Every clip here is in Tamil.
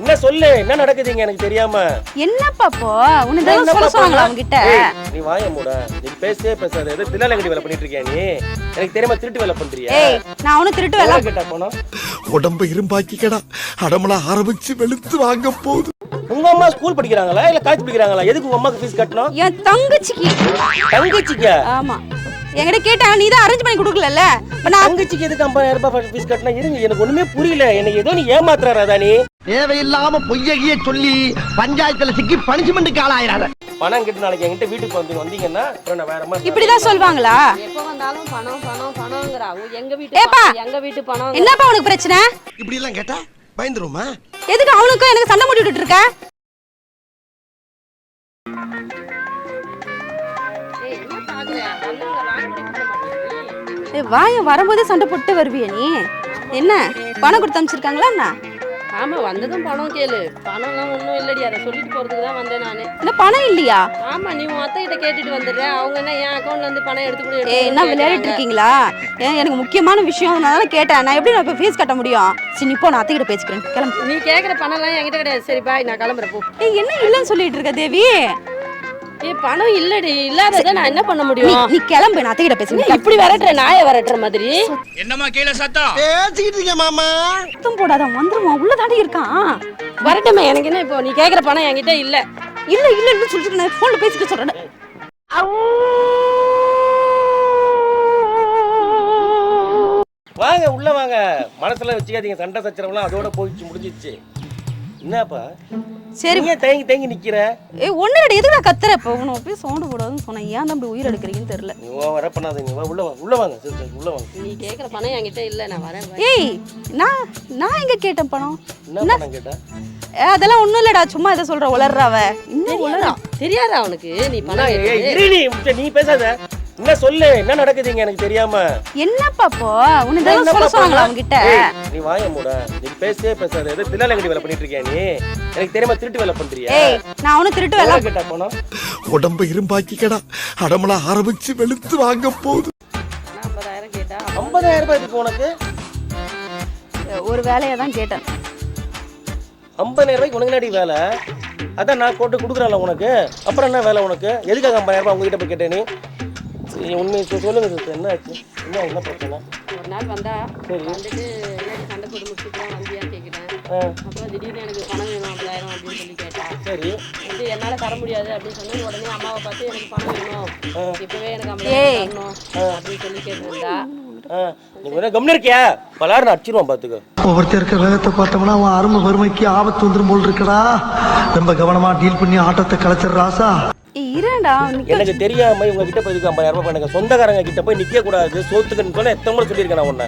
என்ன சொல்லு? என்ன நடக்குதுங்க எனக்கு தெரியாம? என்னப்பா இப்போ உன்னை தான் சொல்ல சொன்னாங்களா? அவங்க கிட்ட நீ வாய மூட. நீ பேசவே பேசாத. ஏதோ தில்லாலங்கடி வேலை பண்ணிட்டு இருக்கியா நீ? எனக்கு தெரியாம திருட்டு வேலை பண்றியா? ஏய் நான் அவனு திருட்டு வேலை கேட்டா போனோம்? உடம்ப இரும்பாக்கிக்கடா. அடமலா ஆரம்பிச்சு வெளுத்து வாங்க போகுது. உங்க அம்மா ஸ்கூல் படிக்கிறாங்களா? இல்ல காலேஜ் படிக்கிறாங்களா? எதுக்கு உங்க அம்மாக்கு ஃபீஸ் கட்டணும்? என் தங்கச்சிக்கு. தங்கச்சிக்கா? ஆமா. என்கிட்ட கேட்டாங்க நீ தான் அரேஞ்ச் பண்ணி கொடுக்கலல்ல? நான் தங்கச்சிக்கு எதுக்கு ஐம்பதாயிரம் ரூபாய் ஃபீஸ் கட்டணும் இருங்க எனக்கு ஒண்ணுமே புரியல. எனக்கு ஏதோ நீ ஏமாத்துறாரா நீ தேவையில்லாம பொய்யகிய சொல்லி பஞ்சாயத்துல சிக்கி பனிஷ்மெண்ட்டுக்கு ஆளாயிராத பணம் கட்டு நாளைக்கு என்கிட்ட வீட்டுக்கு வந்து வந்தீங்கன்னா நான் வேற மாதிரி இப்படிதான் சொல்வாங்களா? எப்ப வந்தாலும் பணம் பணம் பணம்ங்கறா. எங்க வீட்டு ஏப்பா. எங்க வீட்டு பணம் என்னப்பா உனக்கு பிரச்சனை? இப்படி எல்லாம் கேட்டா பயந்துருமா எதுக்கு அவனுக்கும் எனக்கு சண்டை மூட்டி விட்டுட்டு இருக்க வாய வரும்போதே சண்டை போட்டு வருவிய நீ. என்ன? பணம் கொடுத்து அனுப்பிச்சிருக்காங்களா என்ன? ஆமா வந்ததும் பணம் கேளு. பணம்லாம் ஒண்ணும் இல்லடி அதை சொல்லிட்டு போறதுக்கு தான் வந்தேன் நானு. என்ன பணம் இல்லையா? ஆமா நீ உன் அத்தை கிட்ட கேட்டுட்டு வந்துடுற. அவங்க என்ன என் அக்கௌண்ட்ல இருந்து பணம் எடுத்து கூட ஏய் என்ன விளையாடிட்டு இருக்கீங்களா ஏன் எனக்கு முக்கியமான விஷயம் அதனால கேட்டேன். நான் எப்படி நான் இப்போ ஃபீஸ் கட்ட முடியும்? சரி நீ போ நான் அத்தைக்கிட்ட பேசிக்கிறேன். கிளம்பு. நீ கேக்குற பணம் எல்லாம் என்கிட்ட கிடையாது. சரி பாய் நான் கிளம்புறேன் போ. ஏய் என்ன இல்லைன்னு சொல்லிட்டு இருக்க தேவி? ஏய் பணம் இல்லடி. இல்லாததை நான் என்ன பண்ண முடியும்? நீ கிளம்பு நான் அத்தைக்கிட்ட நீ பேசுகிறேன் இப்படி விரட்டுற நாயை விரட்டுற மாதிரி? பேசிக்கிட்டு இருக்கேன் மாமா? சுத்தம் போடாத வந்துருவான் உள்ள தாண்டி இருக்கான். வரட்டுமே எனக்கு என்ன இப்போ? நீ கேக்குற பணம் என்கிட்ட இல்ல. இல்ல இல்ல இல்ல சொல்லிட்டு நான் ஃபோன்ல பேசிக்க சொல்றேன். வாங்க உள்ள வாங்க. மனசுல வச்சுக்காதீங்க. சண்டை சச்சரவுலாம் அதோட போயிடுச்சு முடிஞ்சிச்சு என்னப்பா? சரி. நீங்க தேங்கி தேங்கி நிக்கிற? ஏய் ஒண்ணு ரெடி எதுக்கு நான் கத்துற இப்போ உனக்கு போய் சவுண்ட் போடாதுன்னு சொன்னேன். ஏன் தான் இப்படி உயிர் எடுக்கிறீங்கன்னு தெரியல. நீ ஓவரா பண்ணாதீங்க. வா உள்ள வா உள்ள வாங்க சரி சரி உள்ள வாங்க. நீ கேக்குற பணம் என்கிட்ட இல்ல நான் வரேன். ஏய் நான் நான் எங்க கேட்டேன் பணம்? என்ன பணம் கேட்டா? ஏ, அதெல்லாம் ஒண்ணும் இல்லடா சும்மா இதை சொல்ற உளர்றாவ இன்னும் உளறா தெரியாதா அவனுக்கு? நீ பணம் ஏய், கேட்டது? இரு நீ சரி, நீ பேசாத. என்ன சொல்லு? என்ன நடக்குதுங்க எனக்கு தெரியாம? என்னப்பா இப்போ உன்னை தான் சொல்ல சொன்னாங்களா பண்ண? அவங்க கிட்ட ஏய், நீ வாய மூட. நீ பேசவே பேசாத. ஏதோ தில்லாலங்கடி வேலை பண்ணிட்டு இருக்கியா நீ? எனக்கு தெரியாம திருட்டு வேலை பண்றியா? ஏய் நான் அவனு திருட்டு வேலை கேட்டா போனோம்? உடம்ப இரும்பாக்கிக்கடா. அடமலா ஆரம்பிச்சு வெளுத்து வாங்க போகுது. நான் ஐம்பதாயிரம் கேட்டா? ஐம்பதாயிரம் ரூபாய் இதுக்கு உனக்கு? ஒரு வேலையை தான் கேட்டேன். ஐம்பதாயிரம் ரூபாய்க்கு உனக்கு என்னடி வேலை? அதான் நான் போட்டு கொடுக்குறேன்ல உனக்கு. அப்புறம் என்ன வேலை உனக்கு? எதுக்காக ஐம்பதாயிரம் ரூபாய் உங்ககிட்ட போய் கேட்டேன் நீ? சொ- சொல்லுங்க சிஸ்டர் என்ன ஆச்சு? என்ன என்ன பிரச்சனை? ஒரு நாள் வந்தா சரி. வந்துட்டு என்னடி சண்டை போட்டு முடிச்சுட்டு வந்தியான்னு கேட்குறேன் ஆ, அப்புறம் திடீர்னு எனக்கு பணம் வேணும் ஐம்பதாயிரம் அப்படின்னு சொல்லி கேட்டா சரி. இது என்னால தர முடியாது அப்படின்னு சொன்னது உடனே அம்மாவை பார்த்து எனக்கு பணம் வேணும். இப்பவே எனக்கு. ஐம்பதாயிரம் தரணும் அப்படின்னு சொல்லி கேட்டிருந்தா. நீங்க கம்னு இருக்கியா? நான் அடிச்சிருவான் பாத்துக்க. ஒவ்வொருத்தர் இருக்க வேகத்தை பார்த்தோம்னா அவன் அருமை வறுமைக்கு ஆபத்து வந்துரும் போல் இருக்கடா. ரொம்ப கவனமா டீல் பண்ணி ஆட்டத்தை கலைச்சிடுற ராசா. ஏய் இருடா எனக்கு தெரியாம இவங்க கிட்ட போய் ஐம்பதாயிரம் ரூபாய் எனக்கு சொந்தக்காரங்க கிட்ட போய் நிக்க கூடாது சோத்துக்குன்னு சொன்னா எத்தனை முறை சொல்லியிருக்கேன் உன்னை.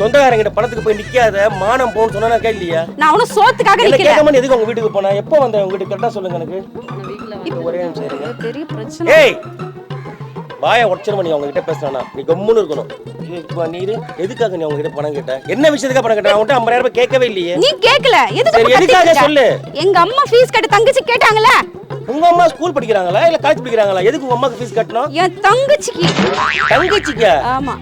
சொந்தக்காரங்க கிட்ட பணத்துக்கு போய் நிக்காத மானம் போன்னு சொன்னா நான் கேட்கலையா? நான் அவனும் சோத்துக்காக கேட்காம எதுக்கு உங்க வீட்டுக்கு போனா? எப்போ வந்த உங்க வீட்டுக்கு? கரெக்டா சொல்லுங்க எனக்கு. ஒரே நிமிஷம். பெரிய பிரச்சனை. ஏய்! வாய உடச்சிருமா நீ அவங்க கிட்ட பேசுறானா? நீ கம்முன்னு இருக்கணும். நீரு எதுக்காக நீ அவங்க கிட்ட பணம் கேட்ட? என்ன விஷயத்துக்காக பணம் கேட்ட? அவன்கிட்ட ஐம்பதாயிரம் ரூபாய் கேட்கவே இல்லையே. நீ கேக்கல எதுக்கு சரி, இப்ப எதுக்காக சொல்லு. எங்க அம்மா ஃபீஸ் கட்ட தங்கச்சி கேட்டாங்கல்ல உங்க அம்மா ஸ்கூல் படிக்கிறாங்களா? இல்ல காலேஜ் படிக்கிறாங்களா? எதுக்கு உங்க அம்மாக்கு ஃபீஸ் கட்டணும்? என் தங்கச்சிக்கு. தங்கச்சிக்கா ஆமா.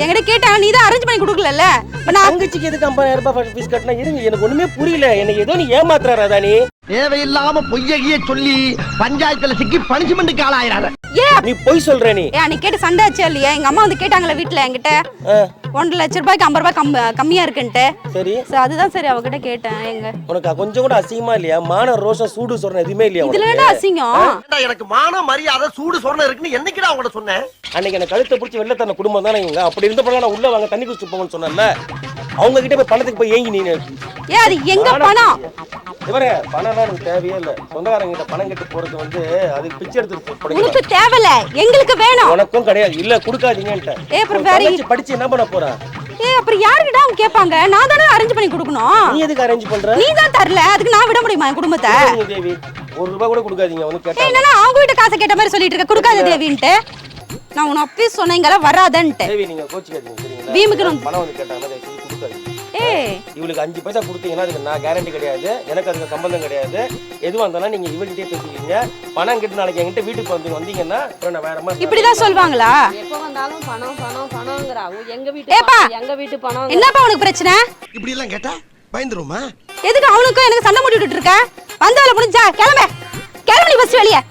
என்கிட்ட கேட்டாங்க நீ தான் அரேஞ்ச் பண்ணி கொடுக்கலல்ல? நான் தங்கச்சிக்கு எதுக்கு ஐம்பதாயிரம் ரூபாய் ஃபீஸ் கட்டினா? இருங்க எனக்கு ஒண்ணுமே புரியல. எனக்கு ஏதோ நீ ஏமாத்துறாரா நீ தேவையில்லாம பொய்யகிய சொல்லி பஞ்சாயத்துல சிக்கி பனிஷ்மெண்ட்டுக்கு ஆளாயிராத ஏன்? நீ பொய் சொல்ற நீ. ஏன் நீ கேட்டு சண்டை ஆச்சா இல்லையா? எங்க அம்மா வந்து கேட்டாங்களே வீட்டுல என்கிட்ட? ஒன்றரை லட்ச ரூபாய்க்கு ஐம்பது ரூபாய் கம் கம்மியா இருக்குன்ட்டு. சரி. சரி அதுதான் சரி அவகிட்ட கேட்டேன். எங்க? உனக்கு கொஞ்சம் கூட அசிங்கமா இல்லையா? மான ரோஷம் சூடு சொல்ற எதுவுமே இல்லையா இதுல? என்ன அசிங்கம்? எனக்கு மான மரியாதை சூடு சொரணை இருக்குன்னு என்னைக்குடா உங்கள்ட்ட சொன்னேன்? அன்னைக்கு எனக்கு கழுத்தை பிடிச்சி வெளில தன்ன குடும்பம் தானே இவங்க அப்படி இருந்த படம் நான் உள்ள வாங்க தண்ணி குடிச்சு போங்கன்னு சொன்னேன்ல. அவங்க கிட்ட போய் பணத்துக்கு போய் ஏங்கி நீ ஏ அது எங்க பணம்? இவரே பணம்லாம் எனக்கு தேவையே இல்லை. சொந்தக்காரங்க கிட்ட பணம் கட்டு போறது வந்து அதுக்கு பிச்சை எடுத்து உனக்கு தேவையில்ல. எங்களுக்கு வேணும். உனக்கும் கிடையாது. இல்ல கொடுக்காதீங்கன்ட்டு ஏய், அப்புறம் வேற- படிச்சு என்ன பண்ண போறா? ஏ அப்புறம் யாருக்கிட்ட அவங்க கேட்பாங்க? நான் தானே அரேஞ்ச் பண்ணி கொடுக்கணும். நீ எதுக்கு அரேஞ்ச் பண்ற? நீ தான் தரல. அதுக்கு நான் விட முடியுமா என் குடும்பத்தை? தேவி. ஒரு ரூபாய் கூட கொடுக்காதீங்க வந்து கேட்டா. என்னன்னா அவங்க வீட்டு காசை கேட்ட மாதிரி சொல்லிட்டு இருக்க. கொடுக்காத தேவின்ட்டு. நான் உன அப்பயே சொன்னீங்களா வராதன்ட்டு. தேவி நீங்க கோச்சிக்காதீங்க வீமுக்கு பணம் வந்து கேட்டாங்க ஏய் இவளுக்கு அஞ்சு பைசா கொடுத்தீங்கன்னா அதுக்கு நான் கேரண்டி கிடையாது. எனக்கு அதுக்கு சம்பந்தம் கிடையாது. எதுவாக இருந்தாலும் நீங்க இவகிட்டே பேசிக்கிங்க பணம் கட்டு நாளைக்கு என்கிட்ட வீட்டுக்கு வந்து வந்தீங்கன்னா அப்புறம் நான் வேற மாதிரி இப்படிதான் சொல்வாங்களா? எப்ப வந்தாலும் பணம் பணம் பணம்ங்கறா. எங்க வீட்டு ஏப்பா. பணம், எங்க வீட்டு பணம்? என்னப்பா உனக்கு பிரச்சனை? இப்படி எல்லாம் கேட்டா பயந்துருமா? எதுக்கு அவனுக்கும் எனக்கு சண்டை மூட்டி விட்டுட்டு இருக்க? வந்தவள முடிஞ்சா கிளம்ப. கிளம்பு நீ ஃபர்ஸ்ட் வெளியே.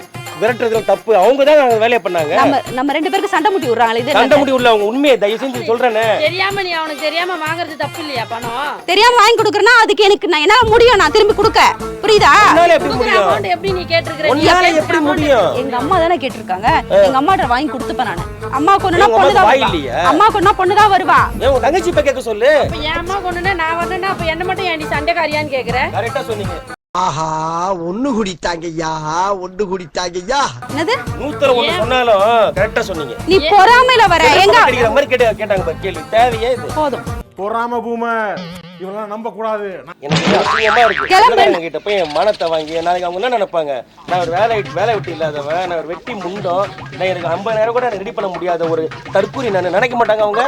விரட்டுறதுல தப்பு. அவங்க தான் வேலையை பண்ணாங்க. நம்ம நம்ம ரெண்டு பேருக்கு சண்டை மூட்டி விடுறாங்களே இது சண்டை? முடி உள்ள அவங்க உண்மையை தயவு செஞ்சு சொல்றேனே. தெரியாம நீ அவனுக்கு தெரியாம வாங்குறது தப்பு இல்லையா பணம்? தெரியாம வாங்கி கொடுக்குறேன்னா அதுக்கு எனக்கு நான் என்னால முடியும்? நான் திரும்பி கொடுக்க. புரியுதா? உன்னால எப்படி முடியும்? அமௌண்ட் எப்படி நீ கேட்டிருக்கிற? நீ உன்னால எப்படி முடியும்? எங்க அம்மா தானே கேட்டிருக்காங்க. எங்க அம்மாட்ட வாங்கி கொடுத்துப்பேன் நானு. அம்மா கொண்டுனா பொண்ணு தான்? அம்மா கொண்டுனா பொண்ணு தான் வருவா. ஏன் தங்கச்சி இப்ப கேட்க சொல்லு. இப்ப என் அம்மா கொண்டுனா நான் வரணும்னா அப்ப என்ன மட்டும் ஏன் நீ சண்டைக்காரியான்னு கேக்குற? கரெக்டா சொன்னீங்க. ஆஹா ஒண்ணு குடித்தாங்கய்யா ஒண்ணு குடித்தாங்கய்யா. என்னது? நூத்தர ஒண்ணு சொன்னாலும் கரெக்டா சொன்னீங்க. நீ பொறாமையில வர எங்க அடிக்கிற மாதிரி கேட்ட கேட்டாங்க கேள்வி தேவையே இது. போதும். பொறாம பூமர். இவெல்லாம் நம்ப கூடாது எனக்கு அசிங்கமா இருக்கு. கிளம்பு. கிட்ட போய் என் மானத்தை வாங்கி நாளைக்கு அவங்க என்ன நினைப்பாங்க? நான் ஒரு வேலை வேலை விட்டு இல்லாதவன் நான் ஒரு வெட்டி முண்டம் நான் எனக்கு ஐம்பதாயிரம் கூட ரெடி பண்ண முடியாத ஒரு தற்கூரி நான் நினைக்க மாட்டாங்க அவங்க?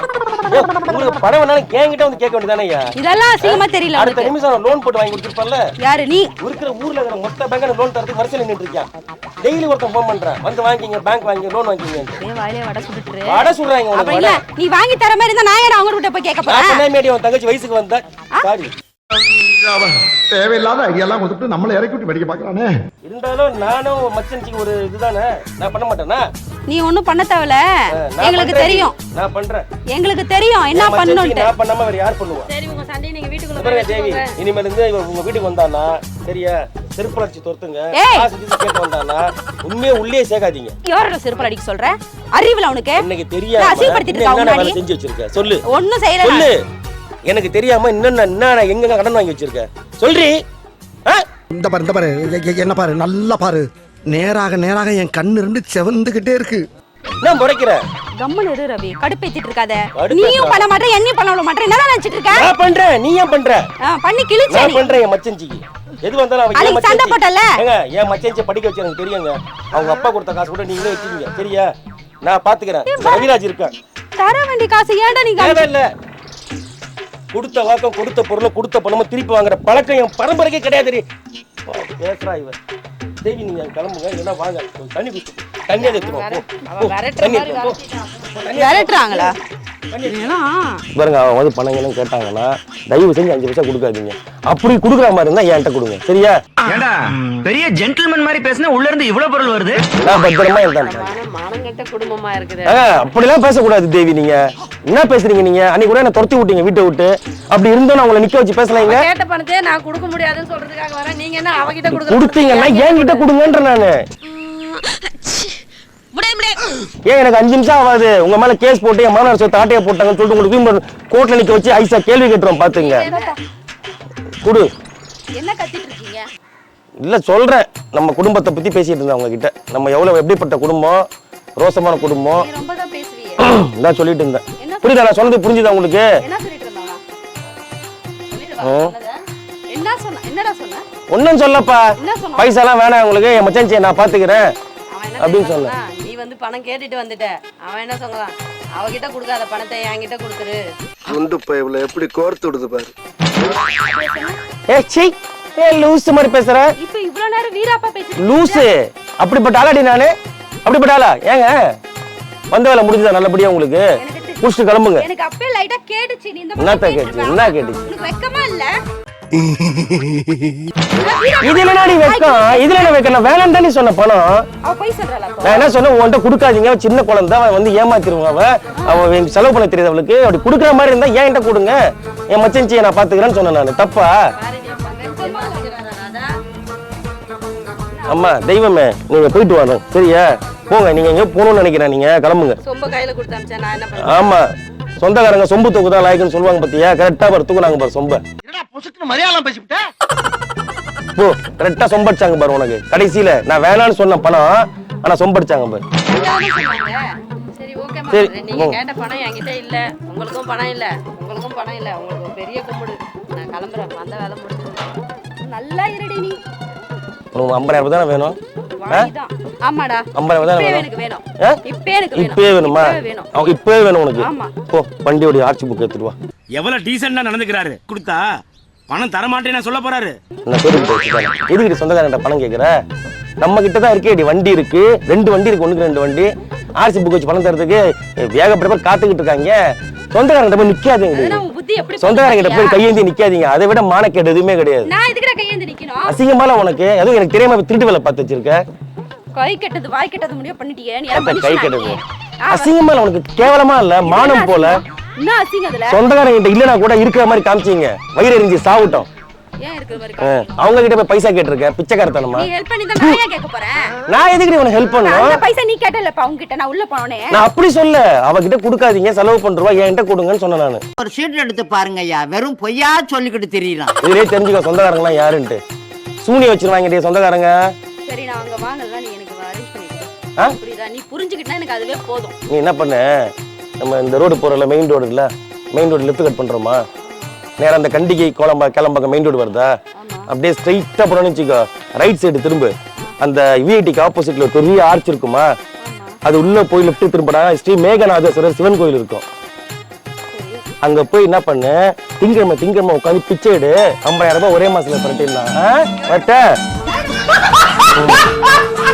ஏய், உங்களுக்கு பணம் வேணாலும் என்கிட்ட வந்து கேட்க வேண்டியதானே ஐயா? இதெல்லாம் அசிங்கமா தெரியல அடுத்த உனக்கு நிமிஷம் லோன் போட்டு வாங்கி கொடுத்துருப்பல யாரு நீ? இருக்கிற ஊர்ல இருக்கிற மொத்த பேங்க் லோன் தரதுக்கு வரிசையில் நின்றுட்டு இருக்கான். டெய்லி ஒருத்தன் ஃபோன் பண்றேன். வந்து வாங்கிங்க பேங்க் வாங்கி லோன் வாங்கிங்க. அப்படியே வாயிலே வடை சுட்டுட்டு வடை சொல்றாங்க அப்ப உனக்கு இல்ல வடை. நீ வாங்கி தர மாதிரி இருந்தா நான் ஏன் அவங்க கிட்ட போய் கேட்க நான் போறேன்? உன் தங்கச்சி வயசுக்கு வந்தா சாரி. தேவையில்லாத ஐடியாலாம் கொடுத்துட்டு நம்மளை இறக்கி விட்டு வெடிக்க பாக்குறானே இருந்தாலும் நானும் மச்சனிக்கு ஒரு இதுதானே? நான் பண்ண மாட்டேனா? நீ ஒண்ணும் பண்ண தேவையில்ல. நான் எங்களுக்கு. தெரியும். நான் பண்றேன். எங்களுக்கு தெரியும். என்ன பண்ணணும்ட்டு நான் பண்ணாம வேற யார் பண்ணுவா? சரி உங்க சண்டையை நீங்க வீட்டுக்குள்ள தேவி. இனிமேல் இருந்து இவன் உங்க வீட்டுக்கு வந்தானா? சரியா? செருப்பலட்சி துரத்துங்க. காசு கீசு கேட்டு வந்தானா? உண்மையை உள்ளே சேர்க்காதீங்க. யாரோட செருப்பல் அடிக்க சொல்ற? அறிவுல அவனுக்கு. எனக்கு நான் தெரியாம அசிங்கப்படுத்திட்டு? செஞ்சு வச்சிருக்க? சொல்லு. ஒண்ணும் செய்யல சொல்லு. எனக்கு தெரியாம இன்னும் என்ன எங்க கடன் வாங்கி வச்சிருக்க? சொல்றி. ஆ? இந்த பாரு இந்த பாரு. என்ன பாரு? நல்லா பாரு. நேராக நேராக என் கண்ணு ரெண்டு செவந்துகிட்டே இருக்கு. நான் முறைக்கிற? கம்மன் இரு ரவி. கடுப்பேத்திட்டு இருக்காத. கடுப்பேத்துறா. நீயும் பண்ண மாட்டே என்னையும் பண்ண என்ன நினைச்சிட்டு இருக்க? நான் பண்றேன். நீ ஏன் பண்ற? பண்ணி கிழிச்ச நான் பண்றேன் என் மச்சஞ்சிக்கு எது வந்தாலும் அவன் அன்னைக்கு சண்டை மச்சஞ்சி போட்டல? ஏங்க என் மச்சஞ்சியை படிக்க வச்சு எனக்கு தெரியுங்க. அவங்க அப்பா கொடுத்த காசு கூட நீங்களே வச்சுக்கீங்க. சரியா? நான் பாத்துக்கிறேன். ரவிராஜ் இருக்கேன் தர வேண்டிய காசு ஏன்டா நீ காமிச்ச? கொடுத்த வாக்கம் கொடுத்த பொருளை கொடுத்த பணமும் திருப்பி வாங்குற பழக்கம் என் பரம்பரைக்கே கிடையாது பேசுறா இவன். தேவி நீங்க கிளம்புங்க. இல்லைன்னா வாங்க. தண்ணி குடிச்சு தண்ணி எடுத்துருவோம் விரட்டிட்டான். விரட்டுறாங்களா? ஏன்னா பாருங்க அவன் வந்து பணங்களும் கேட்டாங்கன்னா தயவு செஞ்சு அஞ்சு பைசா கொடுக்காதீங்க. அப்படி கொடுக்குற மாதிரி இருந்தா என்கிட்ட கொடுங்க. சரியா? ஏண்டா பெரிய ஜென்டில்மேன் மாதிரி பேசினா உள்ள இருந்து இவ்வளவு பொருள் வருது? நான் பத்திரமா மானங்கெட்ட குடும்பமா இருக்குது. அப்படிலாம் பேசக்கூடாது தேவி நீங்க. என்ன பேசுறீங்க நீங்க? அன்னைக்கு கூட என்ன துரத்தி விட்டீங்க வீட்டை விட்டு. அப்படி இருந்தோம் நான் உங்களை நிக்க வச்சு பேசலாங்க கேட்ட பணத்தையே நான் கொடுக்க முடியாதுன்னு சொல்றதுக்காக வரேன். நீங்க என்ன அவகிட்ட கொடுத்தீங்கன்னா என்கிட்ட கொடுங்கன்ற நானு. ஏன் எனக்கு அஞ்சு நிமிஷம் ஆகாது. உங்க மேல கேஸ் போட்டு என் மாணவர் சொத்து ஆட்டையை போட்டாங்கன்னு சொல்லிட்டு உங்களுக்கு கோர்ட்ல நிக்க வச்சு ஐசா கேள்வி கேட்டுரும் பாத்துங்க. குடு. என்ன கத்திட்டு இருக்கீங்க? இல்ல சொல்றேன். நம்ம குடும்பத்தை பத்தி பேசிட்டு இருந்தேன் அவங்க கிட்ட நம்ம எவ்வளவு எப்படிப்பட்ட குடும்பம்? ரோசமான குடும்பம்? இதான் சொல்லிட்டு இருந்தேன். புரியுதா? நான் சொன்னது புரிஞ்சுதா உங்களுக்கு? ஒன்னும் சொல்லப்பா? பைசாலாம் வேணாம் உங்களுக்கு. என் மச்சான்ச்சியை நான் பாத்துக்கிறேன். அப்படின்னு சொன்னேன். வந்து பணம் கேட்டுட்டு வந்துட்ட. அவன் என்ன சொல்லலாம் அவகிட்ட கொடுக்காத பணத்தை என்கிட்ட கொடுத்துரு. குண்டு பைப்ல எப்படி கோர்த்து விடுது பாரு. ஏ சீ ஏ லூஸ் மாதிரி பேசுற. இப்ப இவ்வளவு நேரம் வீராப்பா பேசிட்டு லூசு. அப்படிப்பட்ட ஆளாடி நானு? அப்படிப்பட்ட ஆளா? ஏங்க? வந்த வேலை முடிஞ்சுதா நல்லபடியா உங்களுக்கு? குடிச்சிட்டு கிளம்புங்க. எனக்கு அப்பே லைட்டா கேட்டுச்சு. நீ இந்த மாதிரி கேட்டுச்சு? என்ன. கேட்டுச்சு? வெக்கமா இல்ல? இதுல என்னடி வெக்கம் இதுல என்ன வெக்கம் வேணாம் தானே சொன்ன பணம்? நான் என்ன சொன்னேன் உன்கிட்ட கொடுக்காதீங்க சின்ன குழந்தை அவன் வந்து ஏமாத்திருவான் அவ. அவன் எனக்கு செலவு பண்ண தெரியாது அவளுக்கு. அப்படி கொடுக்குற மாதிரி இருந்தா ஏன்கிட்ட கொடுங்க? என் மச்சன்ச்சியை நான் பாத்துக்கிறேன்னு சொன்னேன் நான். தப்பா? அம்மா தெய்வமே நீங்க போயிட்டு வரணும் சரியா? போங்க நீங்க எங்க போகணும்னு நினைக்கிறேன் நீங்க. கிளம்புங்க. ஆமா. சொந்தக்காரங்க சொம்பு தூக்கு தான் லாய்க்குன்னு சொல்லுவாங்க பாத்தியா? கரெக்டா பாரு தூக்குனாங்க பாரு சொம்ப. பொசுக்கு மலையாளம் பேசிவிட்ட? போ கரெக்டா சொம்படிச்சாங்க பாரு உனக்கு. கடைசியில நான் வேணாம்னு சொன்ன பணம் ஆனா சொம்படிச்சாங்க பாரு. சரி சரி, நீங்க. கேட்ட பணம் என்கிட்ட இல்ல. உங்களுக்கும் பணம் இல்ல. உங்களுக்கும் பணம் இல்ல. உங்களுக்கு பெரிய கும்பிடு. நான் கிளம்புறேன். வந்த வேலை முடிஞ்சது நல்லா இருடி நீ. உனக்கு ஐம்பதாயிரம் தானே வேணும்? ஆமாடா. ஐம்பதாயிரம் தானே வேணும்? எனக்கு வேணும்? இப்பே எனக்கு இப்பவே வேணுமா? இப்பவே வேணும். அவ இப்பவே வேணும் உனக்கு. ஆமா. போ வண்டியோட ஆட்சி புக் எடுத்துட்டு வா. எவ்வளவு டீசெண்டா நடந்துக்கிறாரு. கொடுத்தா? பணம் தர மாட்டேன்னு சொல்ல போறாரு. நான் சொல்லிட்டு வச்சுக்கிறேன் எதுக்கு சொந்தக்காரன்ட்ட பணம் கேட்குற நம்ம கிட்ட தான் இருக்கே வண்டி இருக்கு. ரெண்டு வண்டி இருக்கு ஒண்ணுக்கு ரெண்டு வண்டி. ஆர்சி புக் வச்சு பணம் தரதுக்கு ஏகப்பட்ட பேர் காத்துக்கிட்டு இருக்காங்க. சொந்தக்காரன்ட்ட போய் நிக்காதுங்க அதெல்லாம் உன் புத்தி எப்படி சொந்தக்காரங்க கிட்ட போய் கையேந்தி நிக்காதீங்க. அதை விட மானக்கேடு எதுவுமே கிடையாது. நான் எதுக்குடா கையேந்து நிக்கணும்? அசிங்கமால உனக்கு. அதுவும் எனக்கு தெரியாம திருட்டு வேலை பார்த்து வச்சிருக்க? கை கெட்டது வாய் கெட்டது நீ அப்ப கை கெட்டது. அசிங்க அசிங்கமால உனக்கு கேவலமா இல்ல? மானம் போல? என்ன அசிங்க அதுல? சொந்தக்காரங்க கிட்ட இல்லனா கூட இருக்கிற மாதிரி காமிச்சீங்க. வயிறு எரிஞ்சு சாவட்டும். ஏன் இருக்கிற மாதிரி ஆ, அவங்க கிட்ட போய் பைசா கேட்டிருக்க பிச்சைக்காரத்தனமா? நீ ஹெல்ப் பண்ணி தான் நான் கேட்க போறேன்? நான் எதுக்கு உனக்கு ஹெல்ப் அந்த பண்ணணும் பைசா நீ கேட்டலப்பா அவங்க கிட்ட நான் உள்ள போனே நான் அப்படி சொல்ல அவகிட்ட கொடுக்காதீங்க செலவு பண்றவா என்கிட்ட கொடுங்கன்னு சொன்னேன் நானு. ஒரு சீட் எடுத்து பாருங்க ஐயா வெறும் பொய்யா சொல்லிக்கிட்டு தெரியலாம் இதுலயே தெரிஞ்சுக்கோ சொந்தக்காரங்களாம் யாருன்ட்டு. சூனி வச்சிருவாங்க டேய் சொந்தக்காரங்க. சரி நான் அங்க வாங்கலாம் நீ எனக்கு அரேஞ்ச் பண்ணி புரியுதா? நீ புரிஞ்சுக்கிட்டா எனக்கு அதுவே போதும். நீ என்ன பண்ண? நம்ம இந்த ரோடு போறல மெயின் ரோடு இல்ல மெயின் ரோடு லெஃப்ட் கட் பண்றோமா? நேரா அந்த கண்டிகை கோலம்பா கிளம்பாக்க மெயின் ரோடு வருதா? அப்படியே ஸ்ட்ரைட்டா போறோம்னு வச்சுக்கோ ரைட் சைடு திரும்ப. அந்த விஐடிக்கு ஆப்போசிட்ல ஒரு பெரிய ஆர்ச் இருக்குமா? அது உள்ள போய் லெஃப்ட் திரும்படா ஸ்ரீ மேகநாதேஸ்வரர் சிவன் கோயில் இருக்கும். அங்க போய் என்ன பண்ணு? திங்கிழமை திங்கிழமை உட்காந்து பிச்சை எடு. ஐம்பதாயிரம் ரூபாய் ஒரே மாசத்துல பரட்டிடலாம். வரட்ட?